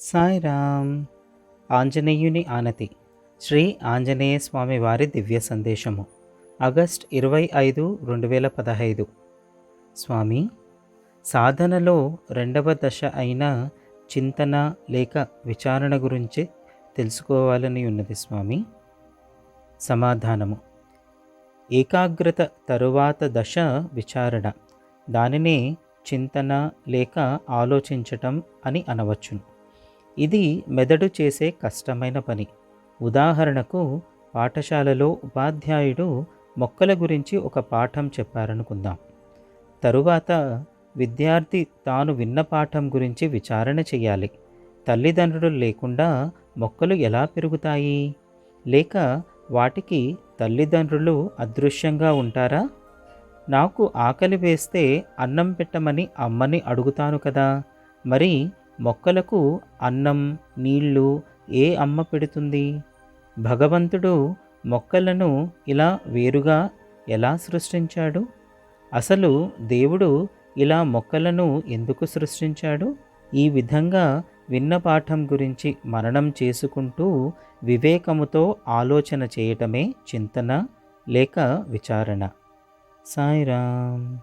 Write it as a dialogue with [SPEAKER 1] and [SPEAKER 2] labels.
[SPEAKER 1] సాయిరామ్. ఆంజనేయుని ఆనతి. శ్రీ ఆంజనేయ స్వామి వారి దివ్య సందేశము. ఆగస్ట్ ఇరవై ఐదు రెండు వేల పదహైదు. స్వామి సాధనలో రెండవ దశ అయిన చింతన లేక విచారణ గురించి తెలుసుకోవాలని ఉన్నది స్వామి. సమాధానము. ఏకాగ్రత తరువాత దశ విచారణ. దానినే చింతన లేక ఆలోచించటం అని అనవచ్చును. ఇది మెదడు చేసే కష్టమైన పని. ఉదాహరణకు పాఠశాలలో ఉపాధ్యాయుడు మొక్కల గురించి ఒక పాఠం చెప్పారనుకుందాం. తరువాత విద్యార్థి తాను విన్న పాఠం గురించి విచారణ చేయాలి తల్లిదండ్రులు లేకుండా మొక్కలు ఎలా పెరుగుతాయి? లేక వాటికి తల్లిదండ్రులు అదృశ్యంగా ఉంటారా? నాకు ఆకలి వేస్తే అన్నం పెట్టమని అమ్మని అడుగుతాను కదా. మరి మొక్కలకు అన్నం నీళ్ళు ఏ అమ్మ పెడుతుంది? భగవంతుడు మొక్కలను ఇలా వేరుగా ఎలా సృష్టించాడు? అసలు దేవుడు ఇలా మొక్కలను ఎందుకు సృష్టించాడు? ఈ విధంగా విన్న పాఠం గురించి మననం చేసుకుంటూ వివేకముతో ఆలోచన చేయటమే చింతన లేక విచారణ. సాయిరామ్.